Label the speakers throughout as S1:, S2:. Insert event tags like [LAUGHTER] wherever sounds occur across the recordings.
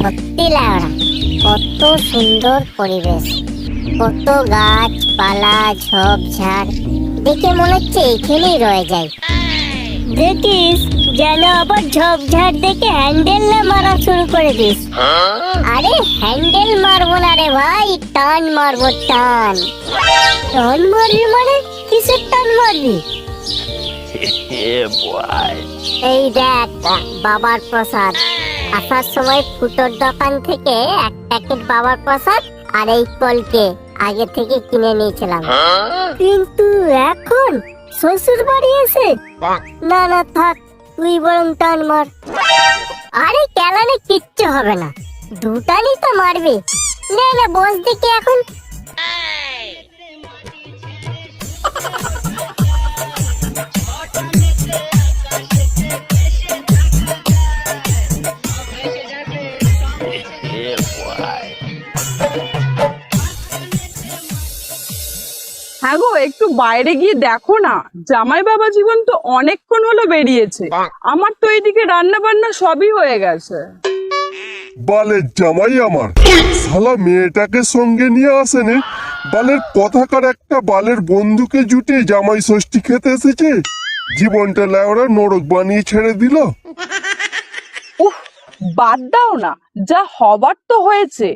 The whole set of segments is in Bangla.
S1: সত্যি লাউড়া কত সুন্দর পরিবেশ। কত গাছপালা ঝোপঝাড় দেখে মনে হচ্ছে এখানেই রয়ে যায় দেখিস যেন আবার ঝোপঝাড় দেখে হ্যান্ডেল না মারা শুরু করে দিস। আরে হ্যান্ডেল মারবো না রে ভাই টান মারবো টান। টান মারবি মানে? কিসের টান মারবি [LAUGHS] এই দেখ বাবার প্রসাদ। আসার সময় ফুটোর দোকান থেকে এক প্যাকেট বাবার প্রসাদ আর এই কলকে আগে থেকে কিনে নিয়েছিলাম। কিন্তু এখন শ্বশুর বাড়ি এসে না না থাক তুই বরং টান মার। আরে কেলানে কিচ্ছু হবে না দুটানি তো মারবি। না না বস দেখি এখন।
S2: হ্যাঁ গো একটু বাইরে গিয়ে দেখো না। জামাই বাবা জীবন তো অনেকক্ষণ হলো বেরিয়েছে। আমার তো এইদিকে রান্না বান্না সবই হয়ে গেছে।
S3: বালের জামাই আমার। শালা মেয়েটাকে সঙ্গে নিয়ে আসেনি বালের কথাকার একটা বালের বন্ধুকে জুটে জামাই ষষ্ঠী খেতে এসেছে। জীবনটা লেওরা নরক বানিয়ে ছেড়ে দিল।
S2: উফ বাদ দাও না। যা হবার তো হয়েছে।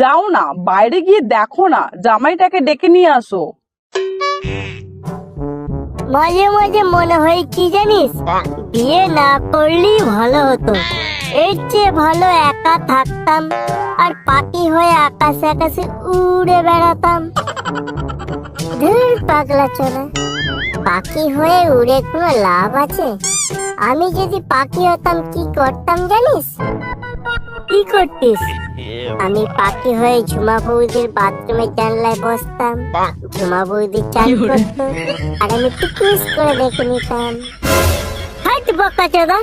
S2: যাও না বাইরে গিয়ে দেখো না। জামাইটাকে ডেকে নিয়ে আসো।
S1: মাঝে মাঝে মনে হয় কি জানিস? বিয়ে না করলেই ভালো হতো। এর চেয়ে ভালো একা থাকতাম আর পাখি হয়ে আকাশে আকাশে উড়ে বেড়াতাম। ধুর পাগলা চলে পাখি হয়ে উড়ে কোনো লাভ আছে? আমি যদি পাখি হতাম কি করতাম জানিস? কি করতিস? আমি পাখি হয়ে ঝুমা বৌদির বাথরুমের জানলায় বসতাম। ঝুমা বৌদি চান করতো আর আমি টুকুস করে দেখে নিতাম। হাট বকা চোদা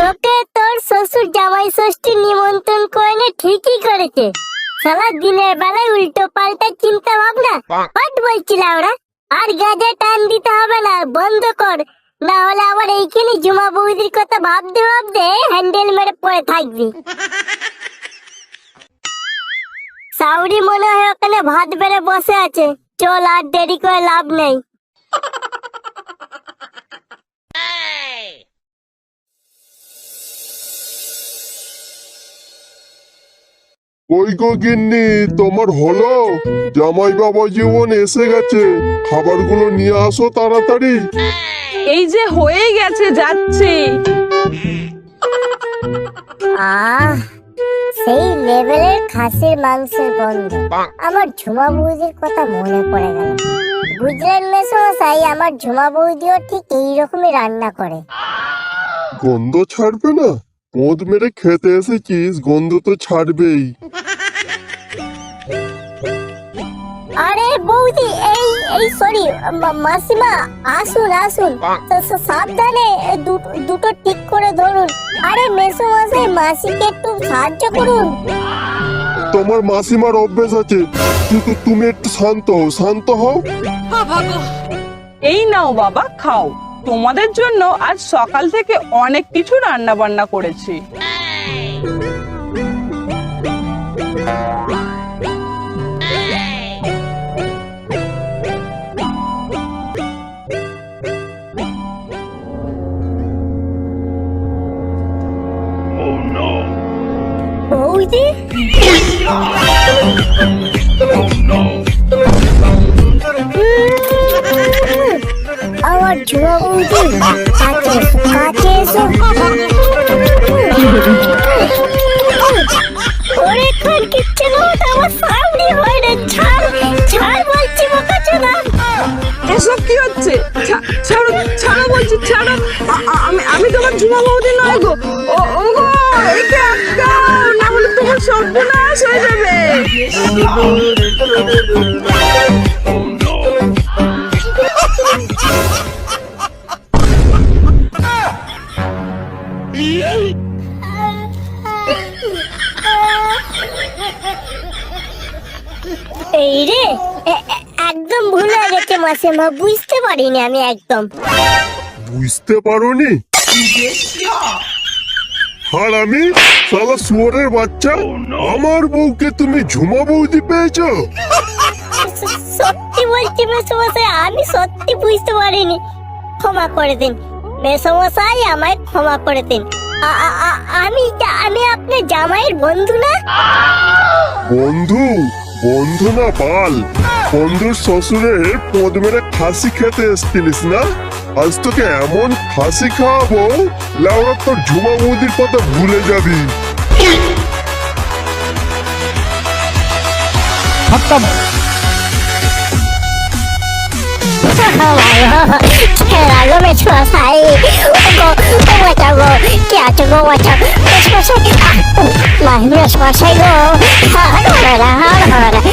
S1: তোকে তোর শ্বশুর জামাই ষষ্ঠী নিমন্ত্রণ করে নে ঠিকই করেছে। সারা দিনের বেলায় উল্টো পাল্টা চিন্তা ভাবনা হাট বলছিল ওরা আর গাজে টান দিতে হবে না বন্ধ কর। না হলে আবার এইখানে ঝুমা বৌদির কথা ভাবতে ভাবতে হ্যান্ডেল মেরে পড়ে থাকবি। সাউরি মনে হয় ওখানে ভাত বেড়ে বসে আছে। চল আর দেরি করে লাভ নেই।
S3: গিন্নি, তোমার হলো? জামাই বাবা জীবন এসে গেছে। খাবারগুলো নিয়ে আসো তাড়াতাড়ি।
S2: এই যে হয়ে গেছে যাচ্ছে।
S1: আহ সেই লেভেলের খাসির মাংসের গন্ধ আমার ঝুমা বৌদির কথা মনে পড়ে গেল। বুঝলেন মেসমশাই আমার ঝুমা বৌদিও ঠিক এইরকমই রান্না করে।
S3: গন্ধ ছাড়বে না? পোঁদ মেরে খেতে এসেছিস গন্ধ তো ছাড়বেই।
S1: আরে বৌদি এই সরি মাসিমা আসুন আসুন। সাবধানে দুটো ঠিক করে ধরুন। আরে মেসমশাই মাসিকে একটু সাহায্য করুন।
S3: তোমার মাসিমার অভ্যেস আছে। কিন্তু তুমি একটু শান্ত হও শান্ত হও।
S2: এই নাও বাবা খাও। তোমাদের জন্য আজ সকাল থেকে অনেক কিছু রান্না বান্না করেছি।
S1: বৌদি আমার ঝুমা বৌদি কাছে কাছে এসো। ওরে খান, কিচ্ছে না আমার সামনে ছাড় ছাড় বলছি, বোকা
S2: ছাড়ো ছাড়ো বলছি, ছাড়ো। আমি আমি তোমার ঝুমা বৌদি নয় গো। ও সর্বনাশ হয়ে যাবে।
S1: এই রে একদম ভুল হয়ে গেছে মাসে মা বুঝতে পারিনি আমি একদম।
S3: বুঝতে পারোনি? হারামি সালা শুয়ারের বাচ্চা। আমার বউকে তুমি ঝুমা বৌদি পেয়েছ?
S1: সত্যি বলছি মেসমশাই আমি সত্যি বুঝতে পারিনি। ক্ষমা করে দিন। মেসমশাই আমায় ক্ষমা করে দিন। আমি আমি আপনার জামাইয়ের বন্ধু না?
S3: বন্ধু? বন্ধু না বাল। বন্ধুর শ্বশুরের পদ মেরে খাসি খেতে এসছিলিস না? আজ তোকে এমন ফাঁসি খাওয়াবো লাউরা তোর ঝুমা বৌদির কথা ভুলে যাবি
S1: গো মেসমশাই গো বাঁচাও গো কে আছো গো বাঁচাও মেসমশাই মাই মেসমশাই গো হার হবে না হার হবে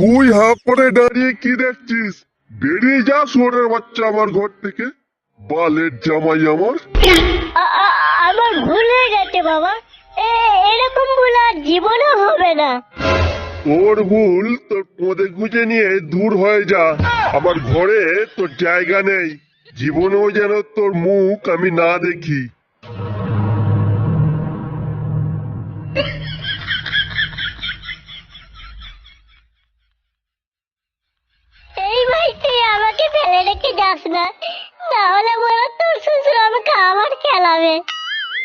S3: তুই হাফ করে দাঁড়িয়ে কি দেখছিস? বেরিয়ে যা শুয়ারের বাচ্চা আমার ঘর থেকে। বালের জামাই আমার।
S1: আমার ভুল হয়ে গেছে বাবা। এরকম ভুল আর জীবনেও হবে না।
S3: তোর ভুল তোর পদে গুজে নিয়ে দূর হয়ে যা। আমার ঘরে তোর জায়গা নেই। জীবনেও যেন তোর মুখ আমি না দেখি।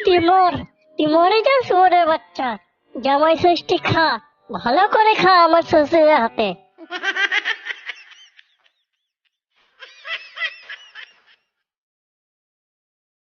S1: তিমর তিমরে যা শুয়োরের বাচ্চা। জামাই ষষ্ঠী খা ভালো করে খা আমার শ্বশুরের হাতে।